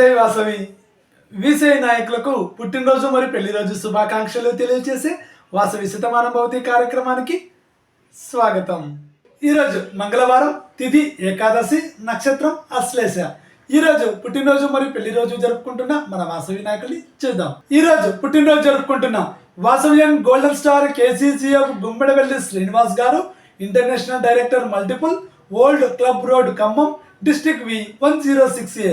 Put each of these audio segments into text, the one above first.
జై వాసవి విసే నాయకులకు పుట్టినరోజు మరియు పెళ్ళిరోజు శుభాకాంక్షలు తెలియజేసే వాసవి శతమానం భవతి కార్యక్రమానికి స్వాగతం. ఈరోజు మంగళవారం తిథి ఏకాదశి నక్షత్రం అశ్లేష. ఈరోజు పుట్టినరోజు మరియు పెళ్ళి రోజు జరుపుకుంటున్న మన వాసవి నాయకుల్ని చూద్దాం. ఈ రోజు పుట్టినరోజు జరుపుకుంటున్న Vasavian golden star KCCF Gummadavelli Srinivas garu international director multiple old club road Khammam district V one zero six A.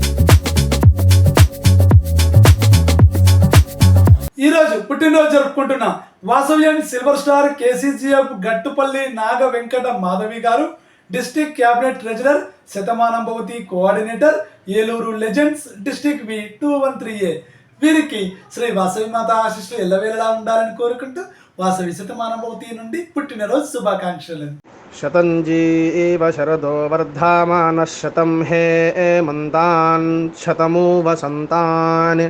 Raj పుట్టినరోజు జరుపుకుంటున్న వాసవ్యాన్ని silver star KCGF Gattupalli Naga Venkata Madhavi garu district cabinet treasurer Shatamanam Bhavati coordinator Eluru legends district V two one three A. వీరికి శ్రీ వాసవి మాత ఆశిస్టు ఎల్లవేళలా ఉండాలని కోరుకుంటూ వాసవి శతమానభవతి నుండి పుట్టినరోజు శుభాకాంక్షలు. శతంజీ శరదో వర్ధమాన శతం హే మంతాన్ శతమూ వసంతాన్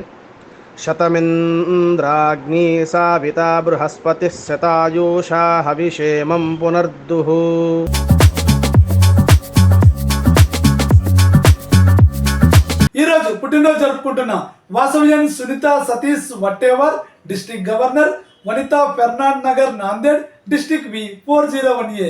शतमिन्द्राग्नी साविता बृहस्पतिः शतायुषा हविषेमं पुनर्दुः ఈ రోజు పుట్టినరోజు జరుపుకుంటున్న వాసవ్యం Sunitha Satish Vattewar district governor Vanitha Fernand Nagar Nanded district V four zero one A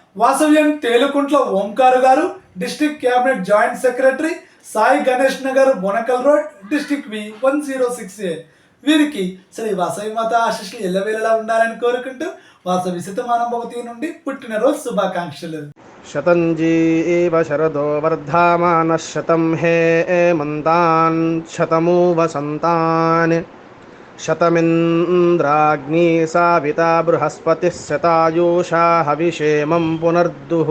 Vasavyam Telukuntla Omkar garu district cabinet joint secretary Sai Ganesh Nagar Bonakal road district V one zero six A. వీరికి శ్రీ వాసవి మాత ఆశిష్లు ఎల్లవేళలా ఉండాలని కోరుకుంటూ శతమానం భవతి నుండి పుట్టినరోజు శుభాకాంక్షలు. శతంజీ శరదో వర్ధమాన శతం హే ఏ మంతాన్ శతమూ వసంతాన్ शतमिन्द्राग्नी साविता बृहस्पतिः शतायुषा हविषेमं पुनर्दुः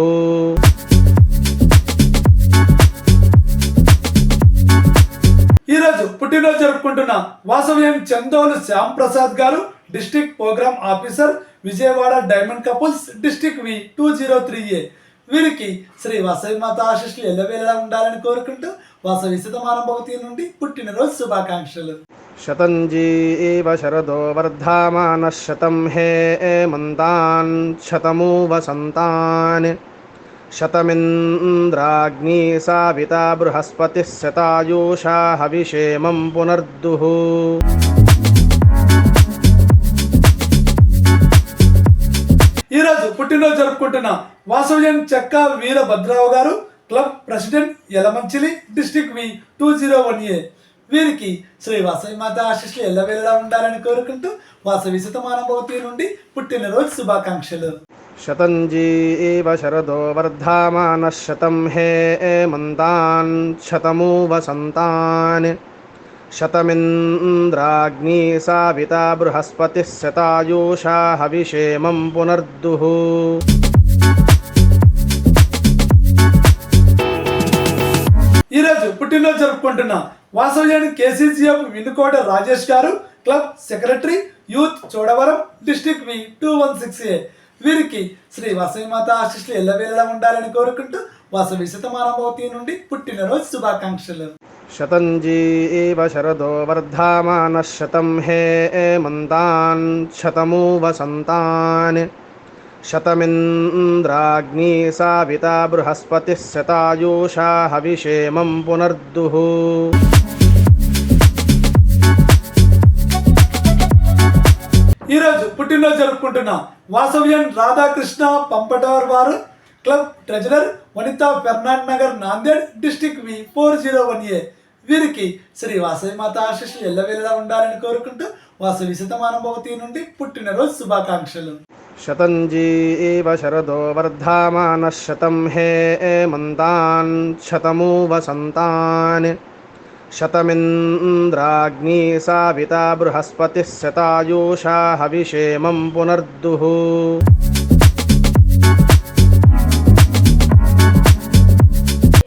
ఈ రోజు పుట్టినరోజు జరుపుకుంటున్న వాసవ్యం చందోలు శ్యామ్ ప్రసాద్ గారు district program officer Vijayawada diamond couples district V two zero three A వీరికి శ్రీ వాసవి మాత ఆశిష్లు ఎల్లవేళలా ఉండాలని కోరుకుంటూ వాసవి సుతమానం భవతి నుండి పుట్టినరోజు శుభాకాంక్షలు. శతంజీ శరదో వర్ధమాన శతం హే మంతాన్ శతమూ వసంతాన్ శతమింద్రాగ్ని సావిత బృహస్పతి శతాయూషా హవిషేమం పునర్దుః. ఈరోజు పుట్టినరోజు జరుపుకుంటున్న Vasavyam Chekka Veerabhadrarao garu club president Yalamanchili district V two zero one A. వీరికి శ్రీ వాసవి మాత ఆశిష్లు ఎల్లవేళలా ఉండాలని కోరుకుంటూ వాసవి శతమానభవతి నుండి పుట్టినరోజు శుభాకాంక్షలు. శతంజీ ఏవ శరదో వర్ధమాన శతం హే మంతాన్ శతమూ వసంతాన్ శతమింద్రాగ్ని సావిత బృహస్పతిశతాయూషా హవిషేమం పునర్దుః. పుట్టినరోజు జరుపుకుంటున్న వాస్తవ్యానికి KCCF Vinukota Rajesh garu club secretary youth Chodavaram district V two one six A. వీరికి శ్రీ మాత ఆశిష్లు ఎల్లవేళలా ఉండాలని కోరుకుంటూ వాసవి శతమానభవతి నుండి పుట్టినరోజు శుభాకాంక్షలు. శతంజీ శరదో వర్ధమాన శతం హే మంతాన్ శతమూ వసంతాన్ शतमिन्द्राग्नी साविता बृहस्पतिः शतायुषा हविषेमं पुनर्दुः ఈ రోజు పుట్టినరోజు జరుపుకుంటున్న వాసవ్యం రాధాకృష్ణ పంపటవర్ వారు club treasurer Vanitha Fernand Nagar Nanded district V four zero one A వీరికి శ్రీ వాసవి మాత ఆశీస్సులు ఎల్లవేళలా ఉండాలని కోరుకుంటూ వాసవి శతమానభవతి నుండి పుట్టినరోజు శుభాకాంక్షలు शतञ्जीव शरदो वर्धामानः शतं हेमन्तान् शतमु वसन्तान् शतमिन्द्राग्नी साविता बृहस्पतिः शतायुषा हविषेमं पुनर्दुः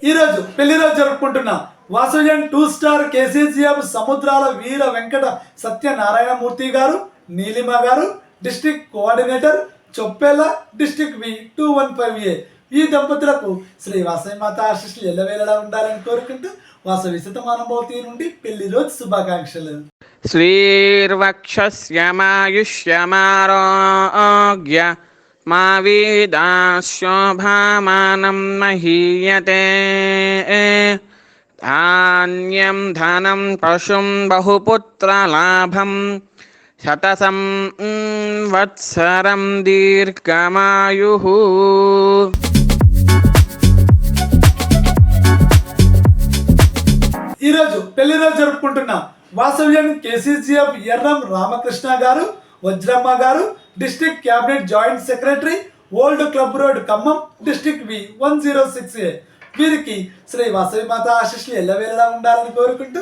ఈరోజు పెళ్లి రోజు జరుపుకుంటున్నాం వాసవ్యన్ two star KCCF Samudrala Veera Venkata Satyanarayanamurthy గారు నీలిమ గారు district coordinator Choppella district V two one five A. ఈ దంపతులకు శ్రీ వాసవి మాత ఆశీస్సులు ఎల్లవేళలా ఉండాలని కోరుకుంటూ వాసవి శతమానభవతి నుండి పెళ్ళి రోజు శుభాకాంక్షలు. శ్రీర్వక్షమాయుష్యమారోగ్య మా వీదాశోభామానం మహీయతే. ధాన్యం ధనం పశుం బహుపుత్రలాభం శతసం వత్సరం దీర్ఘమాయు. ఈరోజు పెళ్ళి రోజు జరుపుకుంటున్న వాసవ్యం KCCF Yerram Ramakrishna garu Vajramma garu district cabinet joint secretary old club road Khammam district V one zero six A. వీరికి శ్రీ వాసవి మాత ఆశిష్లు ఎల్లవేళలా ఉండాలని కోరుకుంటూ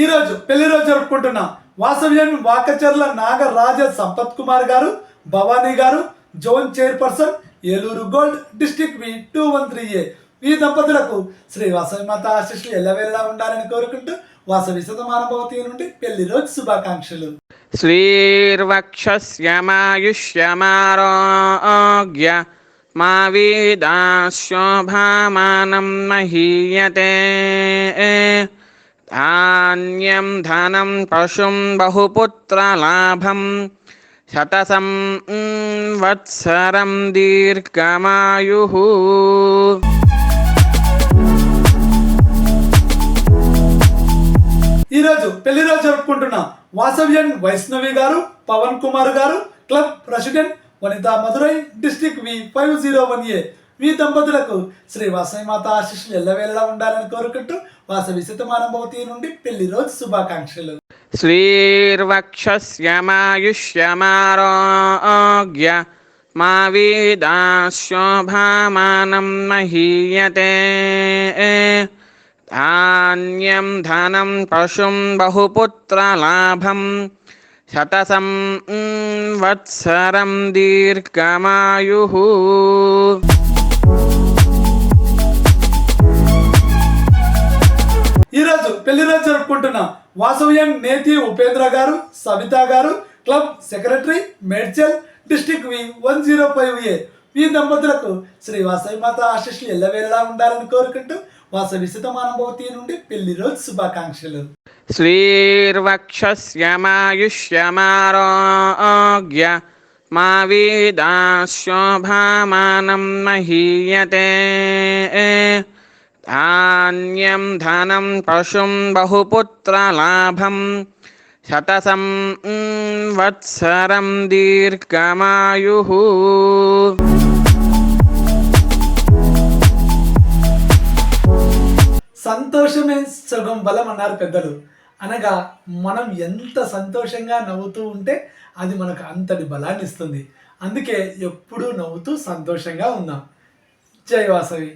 ఈరోజు పెళ్ళి రోజు జరుపుకుంటున్న. వాసవ్యం Vakacharla Nagaraja Sampath Kumar garu Bhavani garu zone chairperson Eluru gold district V two one three A. ఈ దంపతులకు శ్రీ వాసవి మాత ఆశిష్లు ఎల్లవేళలా ఉండాలని కోరుకుంటూ వాసవి సతమానభవతి నుండి పెళ్ళి రోజు శుభాకాంక్షలు. శ్రీర్వక్షమాయుష్యమారోగ్య మా వీదాశోభామానం మహీయతే. ధాన్యం ధనం పశుం బహుపుత్రలాభం శతసం వత్సరం దీర్ఘమాయు ఈరోజు పెళ్ళి రోజు జరుపుకుంటున్న వాసవ్యన్ Vaishnavi garu Pavan Kumar garu club president Vanitha Madurai district V five zero one A మీ దంపతులకు శ్రీ వాసవిమాత ఆశీస్సులు ఎల్లవేళలా ఉండాలని కోరుకుంటూ వాసవి శతమానభవతి నుండి పెళ్ళి రోజు శుభాకాంక్షలు. శ్రీర్వక్షమాయుష్యమారోగ్య మా వీదాశోభామానం మహీయతే. ధాన్యం ధనం పశుం బహుపుత్రలాభం శతసం వత్సరం దీర్ఘమాయు. పెళ్ళిరోజు జరుపుకుంటున్నాం వాసవ్యం నేతి Upendra garu Savitha garu club secretary Medchal district V one zero five A. ఈ దంపతులకు శ్రీ వాసవి మాత ఆశిష్లు ఎల్లవేళలా ఉండాలని కోరుకుంటూ వాసవి సుతమానుభవతి నుండి పెళ్ళి రోజు శుభాకాంక్షలు. శ్రీర్వక్షమాయుష్యమారోగ్య మా వీదాశోభామానం మహీయతే. ధాన్యం ధనం పశుం బహుపుత్రలాభం శతసం వత్సరం దీర్ఘమాయు సంతోషమే సగం బలం అన్నారు పెద్దలు. అనగా మనం ఎంత సంతోషంగా నవ్వుతూ ఉంటే అది మనకు అంతటి బలాన్ని ఇస్తుంది. అందుకే ఎప్పుడూ నవ్వుతూ సంతోషంగా ఉందాం. జై వాసవి.